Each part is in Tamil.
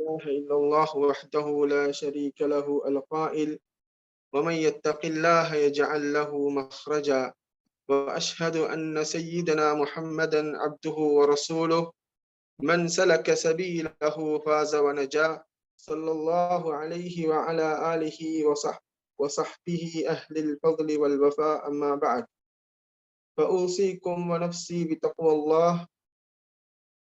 إله إلا الله وحده لا شريك له القائل ومن يتق الله يجعل له مخرجا وأشهد أن سيدنا محمدا عبده ورسوله من سلك سبيله فاز ونجا صلى الله عليه وعلى آله وصحبه وصحبه أهل الفضل والوفاء أما بعد. فأوصيكم ونفسي بتقوى الله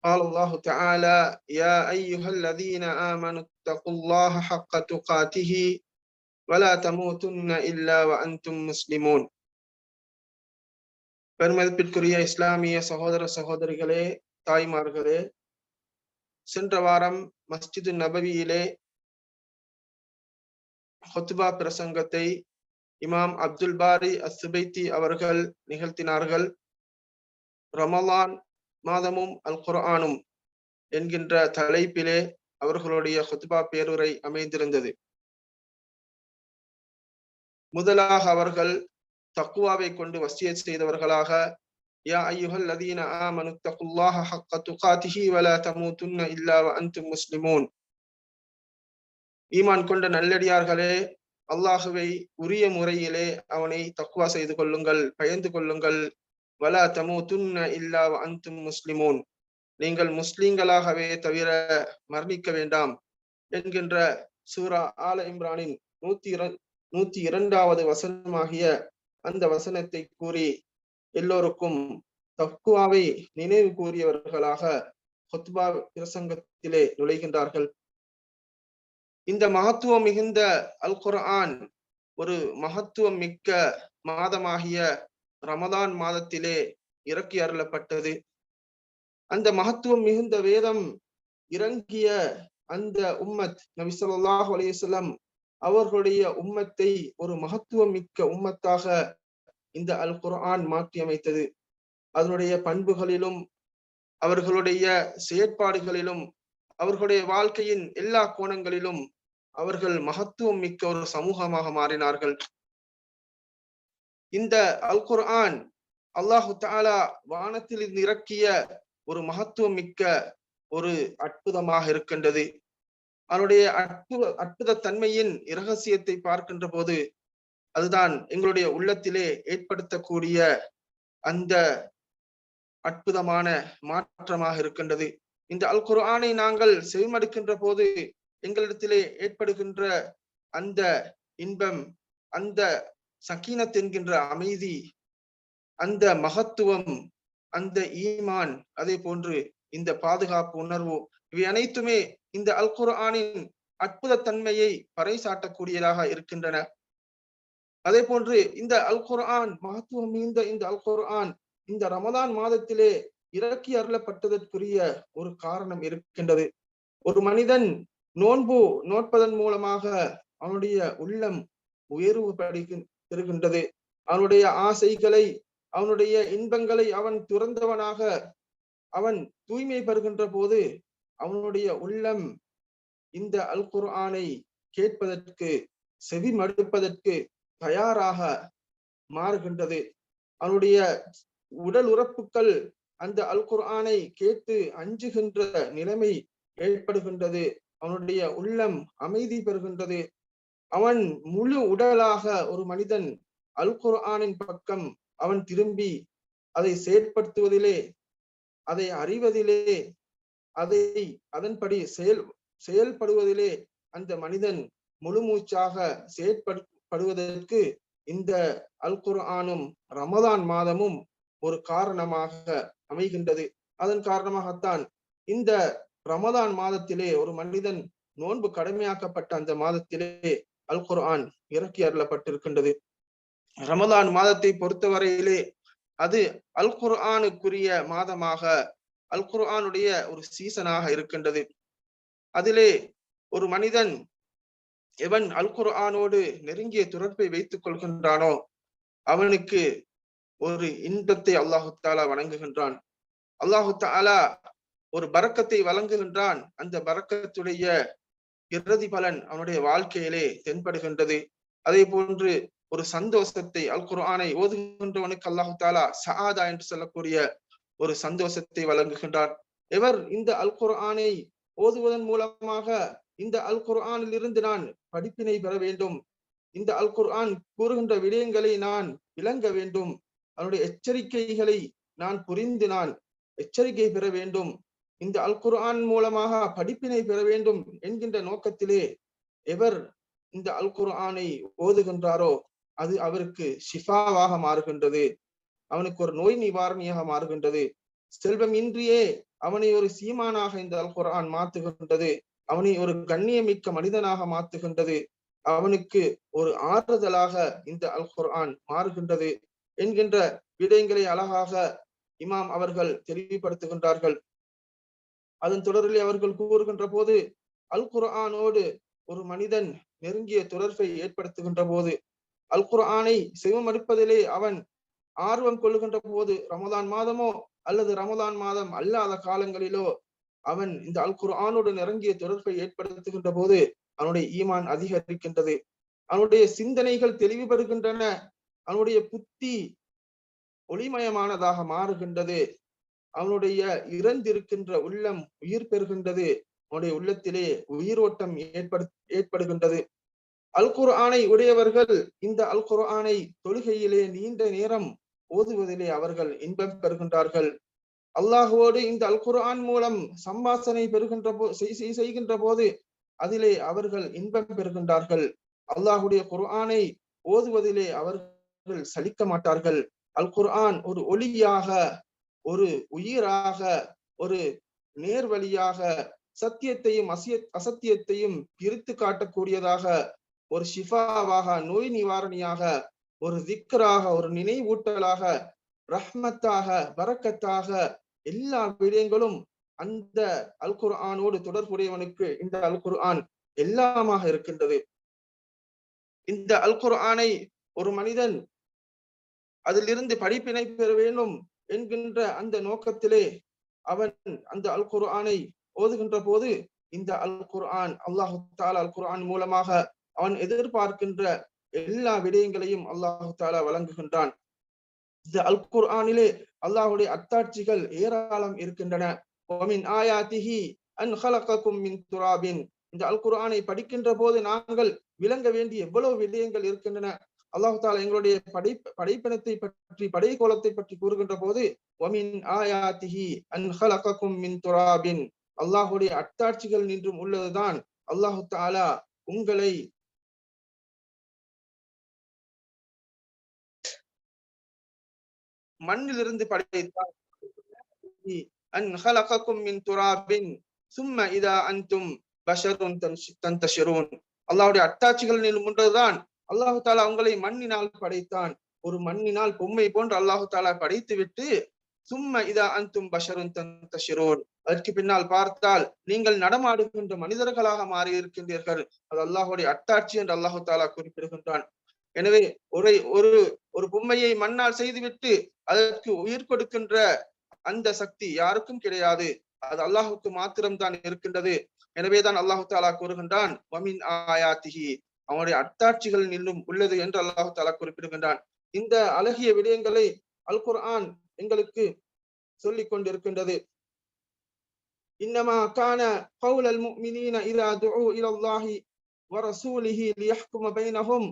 قال الله تعالى يا أيها الذين آمنوا اتقوا الله حق تقاته ولا تموتن إلا وأنتم مسلمون பெருமதிப்பிற்குரிய இஸ்லாமிய சகோதர சகோதரிகளே தாய்மார்களே சென்ற வாரம் மஸ்ஜிது நபவியிலே ஹொத்துபா பிரசங்கத்தை இமாம் அப்துல் பாரி அசுபைத்தி அவர்கள் நிகழ்த்தினார்கள் ரமலான் மாதமும் அல் குரானும் என்கின்ற தலைப்பிலே அவர்களுடைய ஹுத்பா பேருரை அமைந்திருந்தது. முதலாக அவர்கள் தக்குவாவை கொண்டு வசிய செய்தவர்களாக யா ஐயுகல் லதீன ஆமனு தகுல்லாஹ ஹக்க துகாதிஹி வலா தமூதுன்ன இல்லா வ அன்தும் முஸ்லிமூன். ஈமான் கொண்ட நல்லடியார்களே அல்லாஹுவை உரிய முறையிலே அவனை தக்குவா செய்து கொள்ளுங்கள் பயந்து கொள்ளுங்கள் வலா தமூதுன்ன இல்லா அந்தும் முஸ்லிமோன். முஸ்லிமூன் நீங்கள் முஸ்லிம்களாகவே தவிர மரணிக்க வேண்டாம் என்கின்ற சூரா ஆல இம்ரானின் நூத்தி நூத்தி இரண்டாவது வசனமாகிய அந்த வசனத்தை கூறி எல்லோருக்கும் தக்குவாவை நினைவு கூறியவர்களாக ஹொத்பா பிரசங்கத்திலே நுழைகின்றார்கள். இந்த மகத்துவம் மிகுந்த அல் குர்ஆன் ஒரு மகத்துவம் மிக்க மாதமாகிய ரமதான் மாதத்திலே இறக்கி அருளப்பட்டது. அந்த மகத்துவம் மிகுந்த வேதம் இறங்கிய அந்த உம்மத் நபி சொல்லாஹ் அலையம் அவர்களுடைய உம்மத்தை ஒரு மகத்துவம் மிக்க உம்மத்தாக இந்த அல் குர்ஆன் மாற்றி அமைத்தது அதனுடைய பண்புகளிலும் அவர்களுடைய செயற்பாடுகளிலும் அவர்களுடைய வாழ்க்கையின் எல்லா கோணங்களிலும் அவர்கள் மகத்துவம் மிக்க ஒரு சமூகமாக மாறினார்கள். இந்த அல் குர்ஆன் அல்லாஹு தாலா வானத்தில் இருந்து இறக்கிய ஒரு மகத்துவம் மிக்க ஒரு அற்புதமாக இருக்கின்றது. அதனுடைய அற்புத அற்புத தன்மையின் இரகசியத்தை பார்க்கின்ற போது அதுதான் எங்களுடைய உள்ளத்திலே ஏற்படுத்தக்கூடிய அந்த அற்புதமான மாற்றமாக இருக்கின்றது. இந்த அல் குர்ஆனை நாங்கள் செவிமடுக்கின்ற போது எங்களிடத்திலே ஏற்படுகின்ற அந்த இன்பம் அந்த சக்கீனத் என்கின்ற அமைதி அந்த மகத்துவம் அந்த ஈமான் அதே போன்று இந்த பாதுகாப்பு உணர்வு இவை அனைத்துமே இந்த அல் குர்ஆனின் அற்புத தன்மையை பறைசாட்டக்கூடியதாக இருக்கின்றன. அதே போன்று இந்த அல் குர்ஆன் மகத்துவம் மிகுந்த இந்த அல் குர்ஆன் இந்த ரமதான் மாதத்திலே இறக்கி அருளப்பட்டதற்குரிய ஒரு காரணம் இருக்கின்றது. ஒரு மனிதன் நோன்பு நோட்பதன் மூலமாக அவனுடைய உள்ளம் உயர்வு இருக்கின்றது. அவனுடைய ஆசைகளை அவனுடைய இன்பங்களை அவன் துறந்தவனாக அவன் தூய்மை பெறுகின்ற போது அவனுடைய உள்ளம் இந்த அல் குர்ஆனை கேட்பதற்கு செவி மடுப்பதற்கு தயாராக மாறுகின்றது. அவனுடைய உடல் உறப்புகள் அந்த அல் குர்ஆனை கேட்டு அஞ்சுகின்ற நிலைமை ஏற்படுகின்றது. அவனுடைய உள்ளம் அமைதி பெறுகின்றது. அவன் முழு உடலாக ஒரு மனிதன் அல் குர்ஆனின் பக்கம் அவன் திரும்பி அதை செயற்படுத்துவதிலே அதை அறிவதிலே அதை அதன்படி செயல் செயல்படுவதிலே அந்த மனிதன் முழு மூச்சாக செயற்படுவதற்கு இந்த அல் குர்ஆனும் ரமதான் மாதமும் ஒரு காரணமாக அமைகின்றது. அதன் காரணமாகத்தான் இந்த ரமதான் மாதத்திலே ஒரு மனிதன் நோன்பு கடமையாக்கப்பட்ட அந்த மாதத்திலே அல் குர்ஆன் இறக்கி அருளப்பட்டிருக்கின்றது. ரமதான் மாதத்தை பொறுத்தவரையிலே அது அல் குர்ஆனுக்குரிய மாதமாக அல் குர்ஆனுடைய ஒரு சீசனாக இருக்கின்றது. அதிலே ஒரு மனிதன் எவன் அல் குர்ஆனோடு நெருங்கிய தொடர்பை வைத்துக் கொள்கின்றானோ அவனுக்கு ஒரு இன்பத்தை அல்லாஹு தாலா வணங்குகின்றான் அல்லாஹு தாலா ஒரு பறக்கத்தை வழங்குகின்றான். அந்த பறக்கத்துடைய இறுதி பலன் அவனுடைய வாழ்க்கையிலே தென்படுகின்றது. அதே போன்று ஒரு சந்தோஷத்தை அல் குர்ஆனை ஓதுகின்றவனுக்கு அல்லாஹு தாலா சஹாதா என்று சொல்லக்கூடிய ஒரு சந்தோஷத்தை வழங்குகின்றார் எவர் இந்த அல் குர்ஆனை ஓதுவதன் மூலமாக இந்த அல் குர்ஆனில் இருந்து நான் படிப்பினை பெற வேண்டும். இந்த அல் குர்ஆன் கூறுகின்ற விடயங்களை நான் விளங்க வேண்டும். அவனுடைய எச்சரிக்கைகளை நான் புரிந்து நான் எச்சரிக்கை பெற வேண்டும். இந்த அல் குர்ஆன் மூலமாக படிப்பினை பெற வேண்டும் என்கின்ற நோக்கத்திலே எவர் இந்த அல் குர்ஆனை ஓதுகின்றாரோ அது அவருக்கு ஷிஃபாவாக மாறுகின்றது. அவனுக்கு ஒரு நோய் நிவாரணியாக மாறுகின்றது. செல்வம் இன்றியே அவனை ஒரு சீமானாக இந்த அல் குர்ஆன் மாத்துகின்றது. அவனை ஒரு கண்ணியமிக்க மனிதனாக மாத்துகின்றது. அவனுக்கு ஒரு ஆறுதலாக இந்த அல் குர்ஆன் மாறுகின்றது என்கின்ற விடயங்களை அழகாக இமாம் அவர்கள் தெளிவுபடுத்துகின்றார்கள். அதன் தொடரில் அவர்கள் கூறுகின்ற போது அல் குர்ஆனோடு ஒரு மனிதன் நெருங்கிய தொடர்பை ஏற்படுத்துகின்ற போது அல் குர்ஆனை செவமடுப்பதிலே அவன் ஆர்வம் கொள்ளுகின்ற போது ரமதான் மாதமோ அல்லது ரமதான் மாதம் அல்லாத காலங்களிலோ அவன் இந்த அல் குர்ஆனோடு நெருங்கிய தொடர்பை ஏற்படுத்துகின்ற போது அவனுடைய ஈமான் அதிகரிக்கின்றது. அவனுடைய சிந்தனைகள் தெளிவு பெறுகின்றன. அவனுடைய புத்தி ஒளிமயமானதாக மாறுகின்றது. அவனுடைய இறந்திருக்கின்ற உள்ளம் உயிர் பெறுகின்றது. அவனுடைய உள்ளத்திலே உயிரோட்டம் ஏற்படு ஏற்படுகின்றது. அல் குர்ஆனை உடையவர்கள் இந்த அல் குர்ஆனை தொழுகையிலே நீண்ட நேரம் ஓதுவதிலே அவர்கள் இன்பம் பெறுகின்றார்கள். அல்லாஹுவோடு இந்த அல் குர்ஆன் மூலம் சம்பாசனை பெறுகின்ற போ செய்கின்ற போது அதிலே அவர்கள் இன்பம் பெறுகின்றார்கள். அல்லாஹுடைய குர்ஆனை ஓதுவதிலே அவர்கள் சலிக்க மாட்டார்கள். அல் குர்ஆன் ஒரு ஒளியாக ஒரு உயிராக ஒரு நேர்வழியாக சத்தியத்தையும் அசிய அசத்தியத்தையும் பிரித்து காட்டக்கூடியதாக ஒரு ஷிஃபாவாக நோய் நிவாரணியாக ஒரு திக்கராக ஒரு நினைவூட்டலாக ரஹ்மத்தாக வரக்கத்தாக எல்லா விடயங்களும் அந்த அல் குர்ஆனோடு தொடர்புடையவனுக்கு இந்த அல் குர்ஆன் எல்லாமாக இருக்கின்றது. இந்த அல் குர்ஆனை ஒரு மனிதன் அதிலிருந்து படிப்பினை பெற வேண்டும் என்கின்ற அந்த நோக்கத்திலே அவன் அந்த அல் குர்ஆனை ஓதுகின்ற போது இந்த அல் குர்ஆன் அல்லாஹு தாலா அல் குர்ஆன் மூலமாக அவன் எதிர்பார்க்கின்ற எல்லா விடயங்களையும் அல்லாஹு தாலா வழங்குகின்றான். இந்த அல் குர்ஆனிலே அல்லாஹுடைய அத்தாட்சிகள் ஏராளம் இருக்கின்றன. இந்த அல் குர்ஆனை படிக்கின்ற போது நாங்கள் விளங்க வேண்டிய எவ்வளவு விடயங்கள் இருக்கின்றன. அல்லாஹால எங்களுடைய படை படைப்பினத்தை பற்றி படை கோலத்தை பற்றி கூறுகின்ற போது ஒமின் ஆயாத்திஹி மின் துராபின். அல்லாஹுடைய அட்டாட்சிகள் நின்றும் உள்ளதுதான். அல்லாஹு தாலா உங்களை மண்ணிலிருந்து படைத்தார். அன் ஹலகக்கும் மின் துராபின். சும்ம இதா அன்தும் பஷருன் தந்தஷிரூன் அல்லாஹுடைய அத்தாட்சிகள் உண்டதுதான் அல்லாஹு தாலா உங்களை மண்ணினால் படைத்தான். ஒரு மண்ணினால் பொம்மை போன்று அல்லாஹு தாலா படைத்து விட்டு சும்ம இதா அந்தும் பஷரும் தந்தஷிரோன். அதற்கு பின்னால் பார்த்தால் நீங்கள் நடமாடுகின்ற மனிதர்களாக மாறி இருக்கின்றீர்கள் அது அல்லாஹுடைய அத்தாட்சி என்று அல்லாஹு தாலா குறிப்பிடுகின்றான். எனவே ஒரு ஒரு ஒரு பொம்மையை மண்ணால் செய்துவிட்டு அதற்கு உயிர் கொடுக்கின்ற அந்த சக்தி யாருக்கும் கிடையாது. அது அல்லாஹுக்கு மாத்திரம்தான் இருக்கின்றது. எனவேதான் அல்லாஹு தாலா கூறுகின்றான் வமின் ஆயாத்திகி அவனுடைய அத்தாட்சிகள் நின்றும் உள்ளது என்று அல்லாஹு தாலா குறிப்பிடுகின்றான் இந்த அழகிய விடயங்களை அல் குர்ஆன் எங்களுக்கு சொல்லிக் கொண்டிருக்கின்றது இன்னமா கான கௌலல் முஃமினீன இதா துஉ இலல்லாஹி ورسوله ليحكم بينهم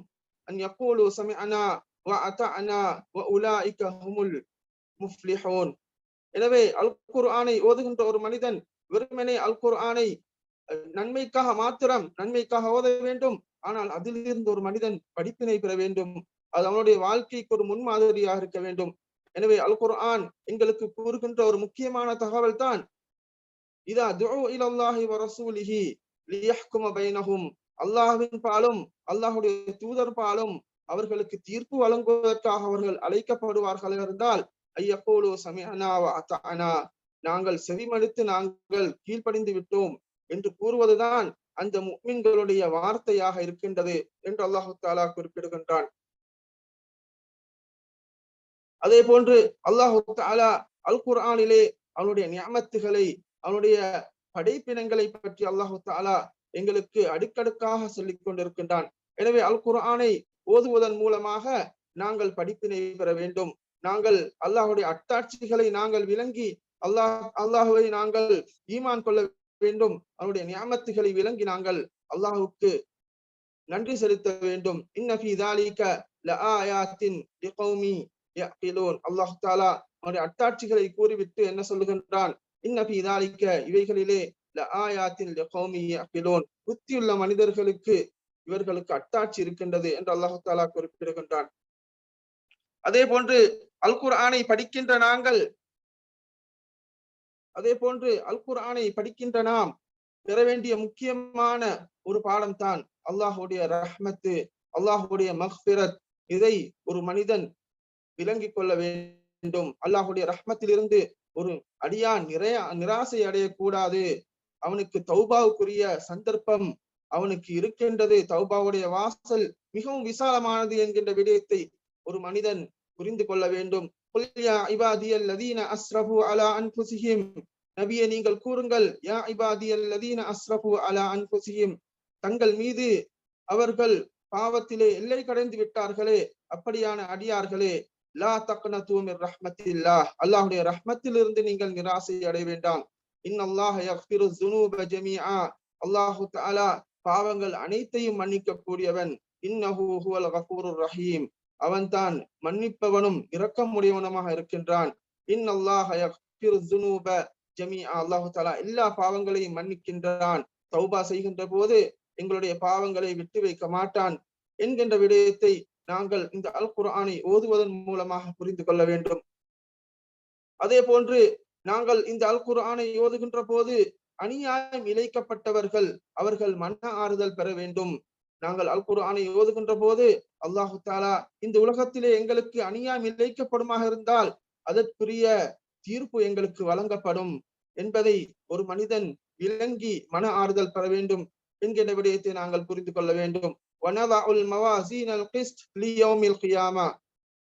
أن يقولوا سمعنا وأطعنا وأولئك هم المفلحون எனவே அல் குர்ஆனை ஓதுகின்ற ஒரு மனிதன் வெறுமனே அல் குர்ஆனை நன்மைக்காக மாத்திரம் நன்மைக்காக ஓத வேண்டும் ஆனால் அதிலிருந்து ஒரு மனிதன் படிப்பினை பெற வேண்டும். அது அவனுடைய வாழ்க்கைக்கு ஒரு முன்மாதிரியாக இருக்க வேண்டும். எனவே அல் குர்ஆன் எங்களுக்கு கூறுகின்ற ஒரு முக்கியமான தகவல் தான் இதா துஉ இலல்லாஹி வ ரசூலிஹி லியஹ்கும பைனஹும். அல்லாஹ்வின் பாலும் அல்லாஹ்வுடைய தூதர் பாலும் அவர்களுக்கு தீர்ப்பு வழங்குவதற்காக அவர்கள் அழைக்கப்படுவார்கள் இருந்தால் ஐயப்போலோ சமிஅனா வ நாங்கள் செவிமடுத்து நாங்கள் கீழ்ப்படிந்து விட்டோம் என்று கூறுவதுதான் அந்த முக்மின்களுடைய வார்த்தையாக இருக்கின்றது என்று அல்லாஹு தாலா குறிப்பிடுகின்றான். அதே போன்று அல்லாஹு தாலா அல் குர்ஆனிலே அவனுடைய நியமத்துகளை அவனுடைய படைப்பினங்களை பற்றி அல்லாஹு தாலா எங்களுக்கு அடுக்கடுக்காக சொல்லிக் கொண்டிருக்கின்றான். எனவே அல் குர்ஆனை ஓதுவதன் மூலமாக நாங்கள் படிப்பினை பெற வேண்டும். நாங்கள் அல்லாஹுடைய அத்தாட்சிகளை நாங்கள் விளங்கி அல்லாஹ் அல்லாஹுவை நாங்கள் ஈமான் கொள்ள வேண்டும். அவனுடைய நியாமத்துகளை விளங்கி நாங்கள் அல்லாஹுக்கு நன்றி செலுத்த வேண்டும். இன்னஃபி தாலிக லஆயாத்தின் லிகௌமி யக்லூன் அல்லாஹ் தஆலா அவனுடைய அட்டாட்சிகளை கூறிவிட்டு என்ன சொல்லுகின்றான்? இன்னஃபி தாலிக இவைகளிலே லஆயாத்தின் லிகௌமி யக்லூன் புத்தியுள்ள மனிதர்களுக்கு இவர்களுக்கு அட்டாட்சி இருக்கின்றது என்று அல்லாஹ் தாலா குறிப்பிடுகின்றான். அதே போன்று அல் குர்ஆனை படிக்கின்ற நாங்கள் அதே போன்று அல் குர்ஆனை படிக்கின்ற நாம் பெற வேண்டிய முக்கியமான ஒரு பாடம் தான் அல்லாஹுடைய ரஹ்மத்து அல்லாஹுடைய மஹ்பிரத் இதை ஒரு மனிதன் விளங்கிக் கொள்ள வேண்டும். அல்லாஹுடைய ரஹ்மத்திலிருந்து ஒரு அடியான் நிறைய நிராசை அடையக்கூடாது. அவனுக்கு தௌபாவுக்குரிய சந்தர்ப்பம் அவனுக்கு இருக்கின்றது. தௌபாவுடைய வாசல் மிகவும் விசாலமானது என்கின்ற விடயத்தை ஒரு மனிதன் புரிந்து கொள்ள வேண்டும். "குல் யா இபாதியல்லதீன அஸ்ரஃபு அலா அன்புசிஹிம் நபியை நீங்கள் கூறுங்கள் யா இபாதியல்லதீன அஸ்ரஃபு அலா அன்புசிஹிம் தங்கள் மீது அவர்கள் பாவத்திலே எல்லை கடைந்து விட்டார்களே அப்படியான அடியார்களே லா தக்னது தூமிர் ரஹ்மத்தில்லா அல்லாஹுடைய ரஹ்மத்திலிருந்து நீங்கள் நிராசை அடைய வேண்டாம். இன் அல்லாஹ் யக்ஃபிரு ذுனூப ஜமீஆ அல்லாஹு தஆலா பாவங்கள் அனைத்தையும் மன்னிக்க கூடியவன் இன்னஹு ஹுவல் கஃபூருர் ரஹீம் அவன்தான் மன்னிப்பவனும் இரக்கமுடையவனுமாக இருக்கின்றான். இன் அல்லாஹ் அல்லாஹு தஆலா எல்லா பாவங்களையும் மன்னிக்கின்றான். தௌபா செய்கின்ற போது எங்களுடைய பாவங்களை விட்டு வைக்க மாட்டான். என்கின்ற விடயத்தை நாங்கள் இந்த அல் குர்ஆனை ஓதுவதன் மூலமாக புரிந்து கொள்ள வேண்டும். அதே போன்று நாங்கள் இந்த அல் குர்ஆனை ஓதுகின்ற போது அநியாயம் இழைக்கப்பட்டவர்கள் அவர்கள் மன ஆறுதல் பெற வேண்டும். நாங்கள் அல் குர்ஆனை ஓதுகின்ற போது அல்லாஹு தாலா இந்த உலகத்திலே எங்களுக்கு அநியாயம் இழைக்கப்படுமாக இருந்தால் அதற்குரிய தீர்ப்பு எங்களுக்கு வழங்கப்படும் என்பதை ஒரு மனிதன் விளங்கி மன ஆறுதல் பெற வேண்டும் என்கிற விடயத்தை நாங்கள் புரிந்து கொள்ள வேண்டும்.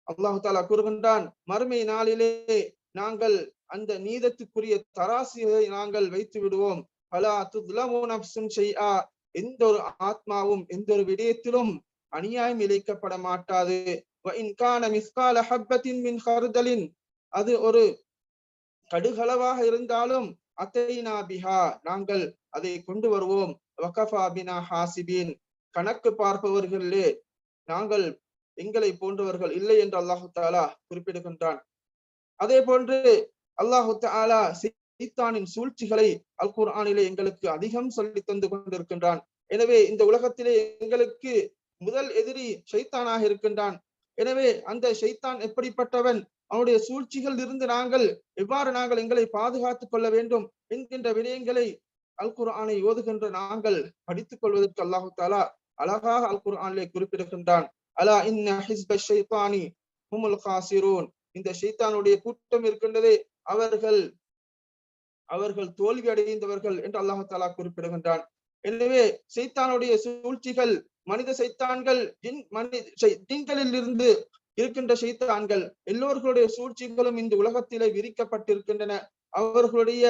அல்லாஹு தாலா கூறுகின்றான் மறுமை நாளிலே நாங்கள் அந்த நீதத்துக்குரிய தராசியை நாங்கள் வைத்து விடுவோம் பலா துலமோ நப்சும் செய்யா எந்த ஒரு ஆத்மாவும் எந்த ஒரு விடயத்திலும் அநியாயம் இழைக்கப்பட மாட்டாது. அது ஒரு கடுகளவாக இருந்தாலும் அத்தைனா பிஹா நாங்கள் அதை கொண்டு வருவோம். வகஃபாபினா ஹாசிபின். கணக்கு பார்ப்பவர்களே நாங்கள் எங்களை போன்றவர்கள் இல்லை என்று அல்லாஹு தாலா குறிப்பிடுகின்றான். அதே போன்று அல்லாஹு தாலா சைத்தானின் சூழ்ச்சிகளை அல் குர்ஆனிலே எங்களுக்கு அதிகம் சொல்லி தந்து கொண்டிருக்கின்றான். எனவே இந்த உலகத்திலே எங்களுக்கு முதல் எதிரி ஷைத்தானாக இருக்கின்றான். எனவே அந்த ஷைத்தான் எப்படிப்பட்டவன்? அவனுடைய சூழ்ச்சிகள் இருந்து நாங்கள் எவ்வாறு நாங்கள் எங்களை பாதுகாத்துக் கொள்ள வேண்டும் என்கின்ற விடயங்களை அல் குர்ஆனை ஓதுகின்ற நாங்கள் படித்துக் கொள்வதற்கு அல்லாஹு தாலா அழகாக அல் குர்ஆனிலே குறிப்பிடுகின்றான். அலா இன்ன ஹிஸ்ப ஷைத்தானி ஹுமுல் காசிரூன். இந்த ஷைத்தானுடைய கூட்டம் இருக்கின்றதே அவர்கள் அவர்கள் தோல்வி அடைந்தவர்கள் என்று அல்லாஹு தாலா குறிப்பிடுகின்றான். எனவே சைத்தானுடைய சூழ்ச்சிகள் மனித சைத்தான்கள் ஜின் மனித ஜின்களில் இருந்து இருக்கின்ற சைத்தான்கள் எல்லோர்களுடைய சூழ்ச்சிகளும் இந்த உலகத்திலே விரிக்கப்பட்டிருக்கின்றன. அவர்களுடைய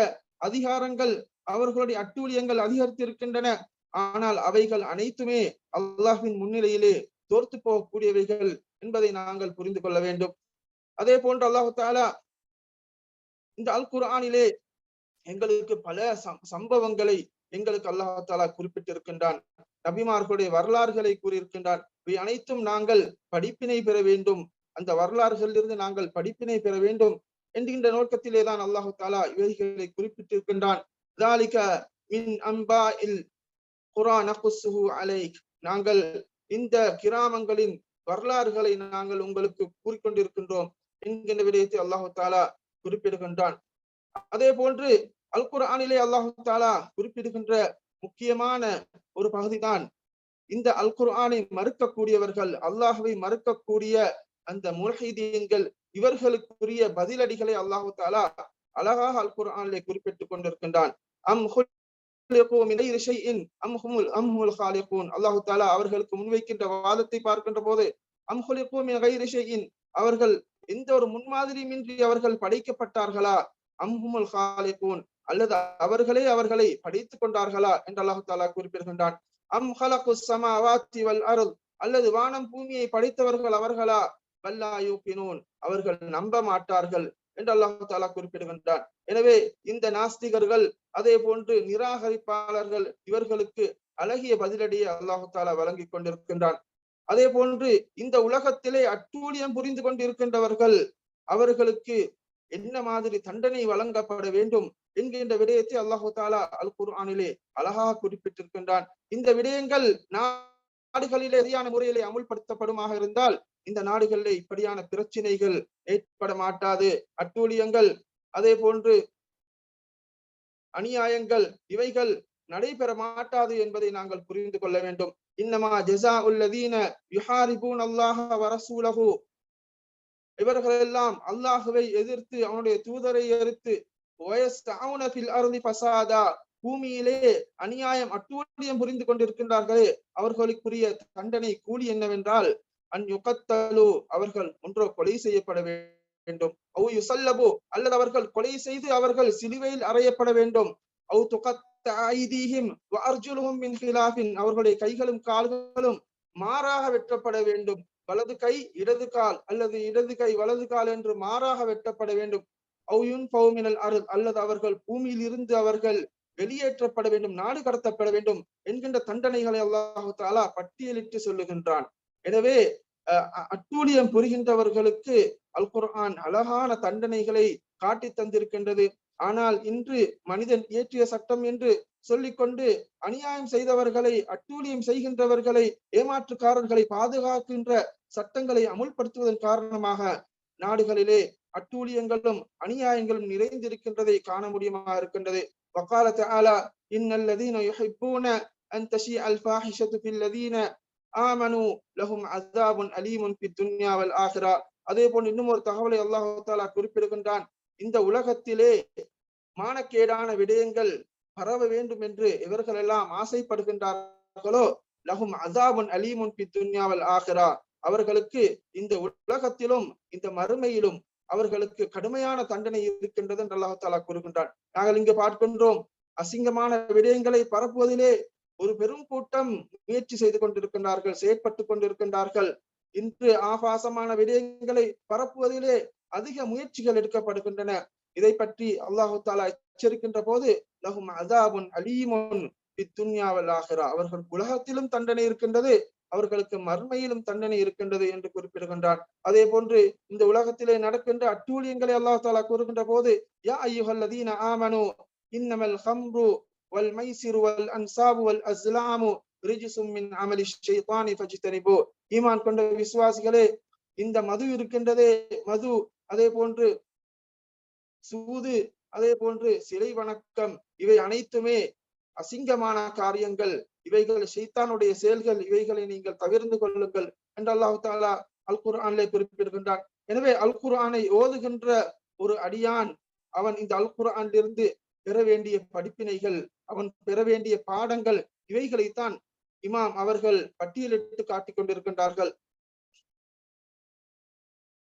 அதிகாரங்கள் அவர்களுடைய அட்டூழியங்கள் அதிகரித்திருக்கின்றன. ஆனால் அவைகள் அனைத்துமே அல்லாஹின் முன்னிலையிலே தோர்த்து போகக்கூடியவைகள் என்பதை நாங்கள் புரிந்து கொள்ள வேண்டும். அதே போன்று அல்லாஹு தாலா இந்த அல் குர்ஆனிலே எங்களுக்கு பல சம்பவங்களை எங்களுக்கு அல்லாஹாலா குறிப்பிட்டிருக்கின்றான். நபிமார்களுடைய வரலாறுகளை கூறியிருக்கின்றான். இவை அனைத்தும் நாங்கள் படிப்பினை பெற வேண்டும். அந்த வரலாறுகளிலிருந்து நாங்கள் படிப்பினை பெற வேண்டும் என்கின்ற நோக்கத்திலே தான் அல்லாஹு தாலா இவைகளை குறிப்பிட்டிருக்கின்றான். நாங்கள் இந்த கிராமங்களின் வரலாறுகளை நாங்கள் உங்களுக்கு கூறிக்கொண்டிருக்கின்றோம் என்கின்ற விடயத்தை அல்லாஹு தாலா குறிப்பிடுகின்றான். அதே போன்று அல் குர்ஆனிலே அல்லாஹு தாலா குறிப்பிடுகின்ற முக்கியமான ஒரு பகுதிதான். இந்த அல் குர்ஆனை மறுக்கக்கூடியவர்கள் அல்லாஹுவை மறுக்கக்கூடிய அந்த முல்ஹிதீன்கள் இவர்களுக்குரிய பதிலடிகளை அல்லாஹு தாலா அழகாக அல் குர்ஆனிலே குறிப்பிட்டுக் கொண்டிருக்கின்றான். அம் அல்லாஹு தாலா அவர்களுக்கு முன்வைக்கின்ற வாதத்தை பார்க்கின்ற போது அம் அவர்கள் எந்த ஒரு முன்மாதிரியுமின்றி அவர்கள் படைக்கப்பட்டார்களா? அம்ஹுமுல் ஹாலிகூன் அல்லது அவர்களே அவர்களை படித்துக் கொண்டார்களா என்று அல்லாஹு தாலா குறிப்பிடுகின்றான். அம் ஹலகு சமாவாத்தி வல் அருள் அல்லது வானம் பூமியை படைத்தவர்கள் அவர்களா? வல்லா யூக்கினூன் அவர்கள் நம்ப மாட்டார்கள் என்று அல்லாஹு தாலா குறிப்பிடுகின்றான். எனவே இந்த நாஸ்திகர்கள் அதே போன்று நிராகரிப்பாளர்கள் இவர்களுக்கு அழகிய பதிலடியை அல்லாஹு தாலா வழங்கி கொண்டிருக்கின்றான். அதே போன்று இந்த உலகத்திலே அட்டூழியம் புரிந்து கொண்டிருக்கின்றவர்கள் அவர்களுக்கு என்ன மாதிரி தண்டனை வழங்கப்பட வேண்டும் என்கின்ற விடயத்தை அல்லாஹு தாலா அல் குர்ஆனிலே அழகாக குறிப்பிட்டிருக்கின்றான். இந்த விடயங்கள் நாடுகளிலே சரியான முறையிலே அமுல்படுத்தப்படுமாக இருந்தால் இந்த நாடுகளிலே இப்படியான பிரச்சனைகள் ஏற்பட மாட்டாது. அட்டூழியங்கள் அதே போன்று அநியாயங்கள் இவைகள் நடைபெற மாட்டாது என்பதை நாங்கள் புரிந்து கொள்ள வேண்டும். இன்னமா ஜெசா உள்ளதீன யுஹாரிபூன் அல்லாஹ வரசூலகு இவர்களெல்லாம் அல்லாஹுவை எதிர்த்து அவனுடைய தூதரை எதிர்த்து அருதி பசாதா பூமியிலே அநியாயம் அட்டூழியம் புரிந்து கொண்டிருக்கின்றார்களே. அவர்களுக்குரிய தண்டனை கூலி என்னவென்றால் அன் யுகத்தலு அவர்கள் ஒன்றோ கொலை செய்யப்பட வேண்டும். அவு யுசல்லபு அல்லது அவர்கள் கொலை செய்து அவர்கள் சிலுவையில் அறையப்பட வேண்டும். அவு துகத்தாயிதீஹிம் ஐதீஹிம் மின் ஹிலாஃபின் அவர்களுடைய கைகளும் கால்களும் மாறாக வெட்டப்பட வேண்டும். வலது கை இடது கால் அல்லது இடது கை வலது கால் என்று மாறாக வெட்டப்பட வேண்டும். அவுயுன் பௌமினல் அருள் அல்லது அவர்கள் பூமியில் இருந்து அவர்கள் வெளியேற்றப்பட வேண்டும் நாடு கடத்தப்பட வேண்டும் என்கின்ற தண்டனைகளை அல்லாஹு தாலா பட்டியலிட்டு சொல்லுகின்றான். எனவே அட்டூழியம் புரிகின்றவர்களுக்கு அல் குர்ஆன் அழகான தண்டனைகளை காட்டி தந்திருக்கின்றது ஆனால் இன்று மனிதன் இயற்றிய சட்டம் என்று சொல்லிக்கொண்டு அநியாயம் செய்தவர்களை அட்டூழியம் செய்கின்றவர்களை ஏமாற்றுக்காரர்களை பாதுகாக்கின்ற சட்டங்களை அமுல்படுத்துவதன் காரணமாக நாடுகளிலே அட்டூழியங்களும் அநியாயங்களும் நிறைந்திருக்கின்றதை காண முடியுமா இருக்கின்றது وقال تعالى إن الذين يحبون أن تشيع الفاحشة في الذين آمنوا لهم عذاب أليم في الدنيا والآخرة அதே போன்று இன்னும் ஒரு தகவலை அல்லாஹு தாலா குறிப்பிடுகின்றான் இந்த உலகத்திலே மானக்கேடான விடயங்கள் பரவ வேண்டும் என்று இவர்கள் எல்லாம் ஆசைப்படுகின்றார்களோ? லகும் அசாபுன் அலீமுன் பி துன்யாவல் ஆகிறா அவர்களுக்கு இந்த உலகத்திலும் இந்த மறுமையிலும் அவர்களுக்கு கடுமையான தண்டனை இருக்கின்றது என்று அல்லாஹு தாலா கூறுகின்றான். நாங்கள் இங்கு பார்க்கின்றோம் அசிங்கமான விடயங்களை பரப்புவதிலே ஒரு பெரும் கூட்டம் முயற்சி செய்து கொண்டிருக்கின்றார்கள் செயற்பட்டு கொண்டிருக்கின்றார்கள். இன்று ஆபாசமான விடயங்களை பரப்புவதிலே அதிக முயற்சிகள் எடுக்கப்படுகின்றன. இதை பற்றி அல்லாஹு தாலா எச்சரிக்கின்ற போது லகும் அதாபுன் அலீமுன் இத்துன்யாவல் ஆகிறா அவர்கள் உலகத்திலும் தண்டனை இருக்கின்றது அவர்களுக்கு மர்மையிலும் தண்டனை இருக்கின்றது என்று குறிப்பிடுகின்றார் அதே போன்று இந்த உலகத்திலே நடக்கின்ற அட்டூழியங்களை அல்லாஹ் தாலா கூறுகின்ற போது யா ஐயுஹல்லதீன ஆமனு இன்னமல் ஹம்ரு வல் மைசிரு வல் அன்சாபு வல் அஸ்லாமு ரிஜிசும் மின் அமலி ஷைத்தானி ஃபஜ்தனிபு. ஈமான் கொண்ட விசுவாசிகளே இந்த மது இருக்கின்றதே மது. அதே போன்று சூது அதே போன்று சிலை வணக்கம் இவை அனைத்துமே அசிங்கமான காரியங்கள். இவைகள் சைத்தானுடைய செயல்கள் இவைகளை நீங்கள் தவிர்ந்து கொள்ளுங்கள் என்று அல்லாஹு தாலா அல் குர்ஆனிலே குறிப்பிடுகின்றான். எனவே அல் குர்ஆனை ஓதுகின்ற ஒரு அடியான் அவன் இந்த அல் குர்ஆனிலிருந்து பெற வேண்டிய படிப்பினைகள் அவன் பெற வேண்டிய பாடங்கள் இவைகளைத்தான் இமாம் அவர்கள் பட்டியலிட்டு காட்டிக் கொண்டிருக்கின்றார்கள்.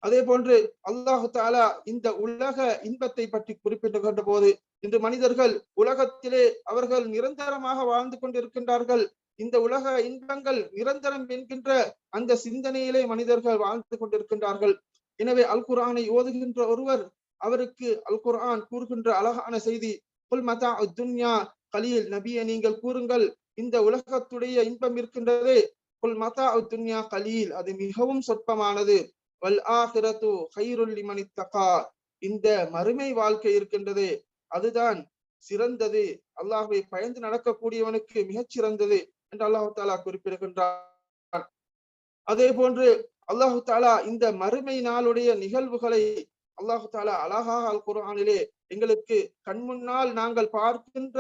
அதே போன்று அல்லாஹு தாலா இந்த உலக இன்பத்தை பற்றி குறிப்பிட்டுகின்ற போது இன்று மனிதர்கள் உலகத்திலே அவர்கள் நிரந்தரமாக வாழ்ந்து கொண்டிருக்கின்றார்கள். இந்த உலக இன்பங்கள் நிரந்தரம் என்கின்ற அந்த சிந்தனையிலே மனிதர்கள் வாழ்ந்து கொண்டிருக்கின்றார்கள். எனவே அல் குர்ஆனை ஓதுகின்ற ஒருவர் அவருக்கு அல் குரான் கூறுகின்ற அழகான செய்தி புல் மதா துன்யா கலியில் நபியை நீங்கள் கூறுங்கள் இந்த உலகத்துடைய இன்பம் இருக்கின்றதே புல் மதா துன்யா கலியில் அது மிகவும் சொற்பமானது. வல் ஆஹிரத்து ஹைருல் லிமன் இந்த மறுமை வாழ்க்கை இருக்கின்றது அதுதான் சிறந்தது. அல்லாஹுவை பயந்து நடக்கக்கூடியவனுக்கு மிகச் சிறந்தது என்று அல்லாஹு தாலா குறிப்பிடுகின்றான். அதே போன்று அல்லாஹு தாலா இந்த மறுமை நாளுடைய நிகழ்வுகளை அல்லாஹு தாலா அழகாக அல் குரானிலே எங்களுக்கு கண்முன்னால் நாங்கள் பார்க்கின்ற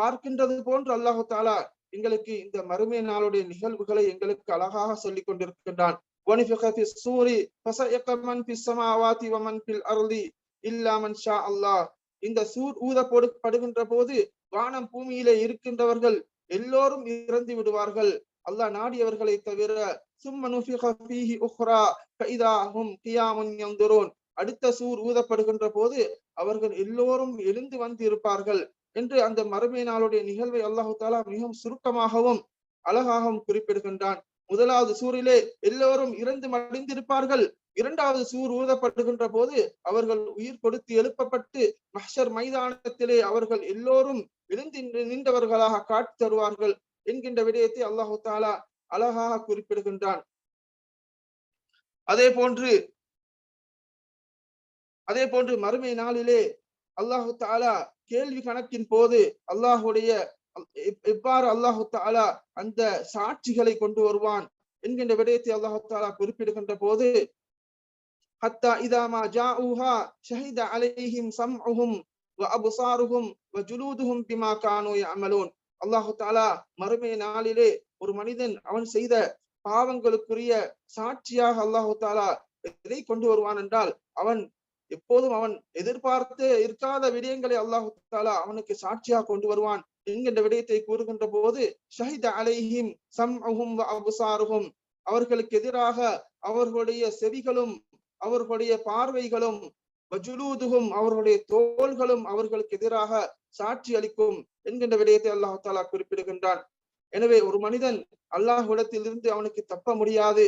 பார்க்கின்றது போன்று அல்லாஹு தாலா எங்களுக்கு இந்த மறுமை நாளுடைய நிகழ்வுகளை எங்களுக்கு அழகாக சொல்லிக் கொண்டிருக்கின்றான். ونفخ في الصور فصعق من في السماوات ومن في الأرض إلا من شاء الله இந்த சூர் ஊதப்படுகின்ற போது வானம் பூமியிலே இருக்கின்றவர்கள் எல்லோரும் இறந்து விடுவார்கள் அல்லாஹ் நாடியவர்களை தவிர அடுத்த சூர் ஊதப்படுகின்ற போது அவர்கள் எல்லோரும் எழுந்து வந்து இருப்பார்கள் என்று அந்த மறுமை நாளுடைய நிகழ்வை அல்லாஹு தாலா மிகவும் சுருக்கமாகவும் அழகாகவும் குறிப்பிடுகின்றான் முதலாவது சூரிலே எல்லோரும் இறந்து மடிந்திருப்பார்கள். இரண்டாவது சூர் ஊதப்படுகின்ற போது அவர்கள் உயிர் கொடுத்து எழுப்பப்பட்டு மஹர் மைதானத்திலே அவர்கள் எல்லோரும் எழுந்து நின்றவர்களாக காட்டி தருவார்கள் என்கின்ற விடயத்தை அல்லாஹு தாலா அழகாக குறிப்பிடுகின்றான். அதே போன்று அதே போன்று மறுமை நாளிலே அல்லாஹு தாலா கேள்வி கணக்கின் போது அல்லாஹுடைய எவ்வாறு அல்லாஹு தாலா அந்த சாட்சிகளை கொண்டு வருவான் என்கின்ற விடயத்தை அல்லாஹு தாலா குறிப்பிடுகின்ற போது ஹத்தா இதாமா ஷஹித அலைஹிம் பிமா அல்லாஹு தாலா மறுமை நாளிலே ஒரு மனிதன் அவன் செய்த பாவங்களுக்குரிய சாட்சியாக அல்லாஹு தாலா எதை கொண்டு வருவான் என்றால் அவன் எப்போதும் அவன் எதிர்பார்த்து இருக்காத விடயங்களை அல்லாஹு தாலா அவனுக்கு சாட்சியாக கொண்டு வருவான். என்கின்ற விடயத்தை கூறுகின்ற போது ஷஹித் அலைஹிம் சம்அஹும் அபுசாருகும் அவர்களுக்கு எதிராக அவர்களுடைய செவிகளும் அவர்களுடைய பார்வைகளும் வஜுலூதுகும் அவர்களுடைய தோள்களும் அவர்களுக்கு எதிராக சாட்சி அளிக்கும் என்கின்ற விடயத்தை அல்லாஹு தாலா குறிப்பிடுகின்றான். எனவே ஒரு மனிதன் அல்லாஹ்விடத்திலிருந்து அவனுக்கு தப்ப முடியாது.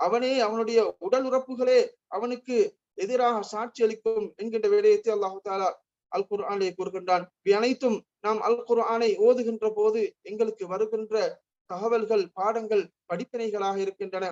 அவனே அவனுடைய உடல் உறப்புகளே அவனுக்கு எதிராக சாட்சி அளிக்கும் என்கின்ற விடயத்தை அல்லாஹு தாலா அல் குர்ஆனை கூறுகின்றான். இவை அனைத்தும் நாம் அல் குர்ஆனை ஓதுகின்ற போது எங்களுக்கு வருகின்ற தகவல்கள் பாடங்கள் படிப்பினைகளாக இருக்கின்றன.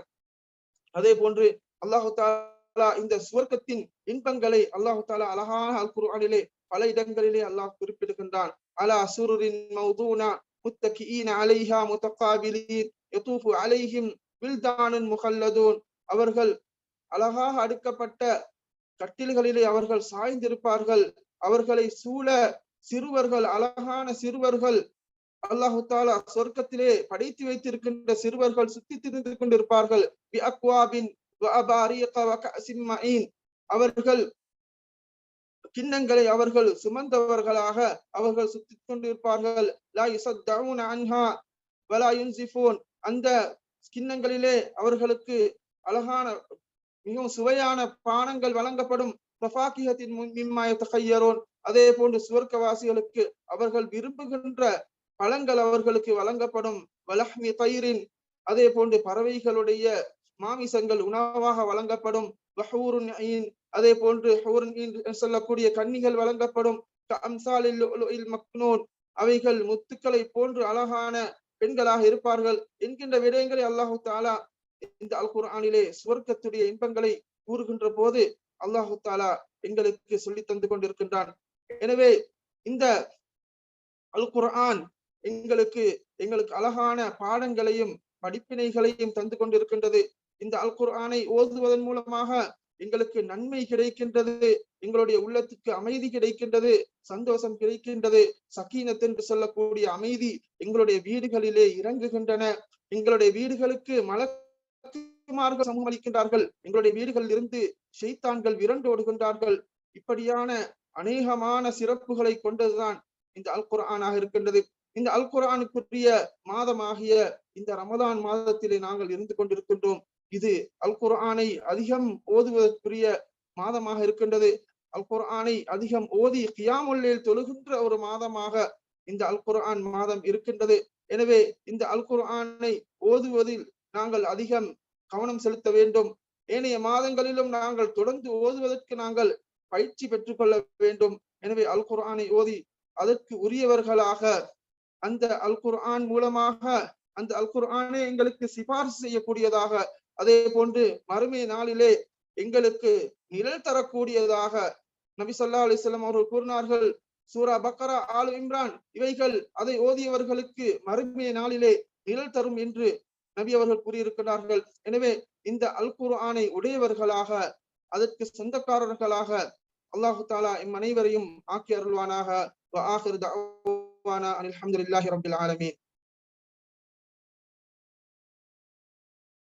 அதே போன்று அல்லாஹு தாலா இந்த சுவர்க்கத்தின் இன்பங்களை அல்லாஹு தாலா அழகான அல் குர்ஆனிலே பல இடங்களிலே அல்லாஹ் குறிப்பிடுகின்றான். அலா சுருரின் மௌதூனா முத்தகிஈன அலைஹா முத்தகாபிலீன் யதூஃபு அலைஹிம் வில்தானன் முகல்லதூன். அவர்கள் அழகாக அடுக்கப்பட்ட கட்டில்களிலே அவர்கள் சாய்ந்திருப்பார்கள். அவர்களை சூழ சிறுவர்கள் அழகான சிறுவர்கள் அல்லாஹு தாலா சொர்க்கத்திலே படைத்து வைத்திருக்கின்ற சிறுவர்கள் சுத்தி திரிந்து கொண்டிருப்பார்கள். அவர்கள் கிண்ணங்களை அவர்கள் சுமந்தவர்களாக அவர்கள் சுத்தி கொண்டிருப்பார்கள். அந்த கிண்ணங்களிலே அவர்களுக்கு அழகான மிகவும் சுவையான பானங்கள் வழங்கப்படும். தஃபாக்கிஹத்தின் மிம்மாய தகையரோன் அதே போன்று சுவர்க்கவாசிகளுக்கு அவர்கள் விரும்புகின்ற பழங்கள் அவர்களுக்கு வழங்கப்படும். வலஹ்மி தயிரின் அதே போன்று பறவைகளுடைய மாமிசங்கள் உணவாக வழங்கப்படும். வஹூருன் அதே போன்று சொல்லக்கூடிய கன்னிகள் வழங்கப்படும். அம்சாலில் அவைகள் முத்துக்களை போன்று அழகான பெண்களாக இருப்பார்கள் என்கின்ற விடயங்களை அல்லாஹு தாலா இந்த அல் குர்ஆனிலே சுவர்க்கத்துடைய இன்பங்களை கூறுகின்ற போது அல்லாஹு தாலா எங்களுக்கு சொல்லி தந்து கொண்டிருக்கின்றான். எனவே இந்த அல் குர்ஆன் எங்களுக்கு எங்களுக்கு அழகான பாடங்களையும் படிப்பினைகளையும் தந்து கொண்டிருக்கின்றது. இந்த அல் குர்ஆனை ஓதுவதன் மூலமாக எங்களுக்கு நன்மை கிடைக்கின்றது எங்களுடைய உள்ளத்துக்கு அமைதி கிடைக்கின்றது சந்தோஷம் கிடைக்கின்றது. சகீனத் என்று சொல்லக்கூடிய அமைதி எங்களுடைய வீடுகளிலே இறங்குகின்றன. எங்களுடைய வீடுகளுக்கு மலக்குமார்கள் சமூகம் அளிக்கின்றார்கள் எங்களுடைய வீடுகளில் இருந்து ஷெய்தான்கள் விரண்டு ஓடுகின்றார்கள். இப்படியான அநேகமான சிறப்புகளை கொண்டதுதான் இந்த அல் குரானாக இருக்கின்றது. இந்த அல் குரானுக்குரிய மாதமாகிய இந்த ரமதான் மாதத்திலே நாங்கள் இருந்து கொண்டிருக்கின்றோம். இது அல் குர்ஆனை அதிகம் ஓதுவதற்குரிய மாதமாக இருக்கின்றது. அல் குரானை அதிகம் ஓதி கியாமுல்லில் தொழுகின்ற ஒரு மாதமாக இந்த அல் குர்ஆன் மாதம் இருக்கின்றது. எனவே இந்த அல் குர்ஆனை ஓதுவதில் நாங்கள் அதிகம் கவனம் செலுத்த வேண்டும். ஏனைய மாதங்களிலும் நாங்கள் தொடர்ந்து ஓதுவதற்கு நாங்கள் பயிற்சி பெற்றுக்கொள்ள வேண்டும். எனவே அல் குர்ஆனை ஓதி அதற்கு உரியவர்களாக அந்த அல் குர்ஆன் மூலமாக அந்த அல் குர்ஆனை எங்களுக்கு சிபாரிசு செய்யக்கூடியதாக அதே போன்று மறுமை நாளிலே எங்களுக்கு நிழல் தரக்கூடியதாக நபி சொல்லா அலிஸ்லாம் அவர்கள் கூறினார்கள். சூரா பக்கரா ஆல் இம்ரான் இவைகள் அதை ஓதியவர்களுக்கு மறுமை நாளிலே நிழல் தரும் என்று நபி அவர்கள் கூறியிருக்கிறார்கள். எனவே இந்த அல் குர்ஆனை உடையவர்களாக அதற்கு சொந்தக்காரர்களாக அல்லாஹு தாலா இம் அனைவரையும் ஆக்கி அருள்வானாக. அனில் அஹமதுல்லாஹி ரபில் ஆலமீன்.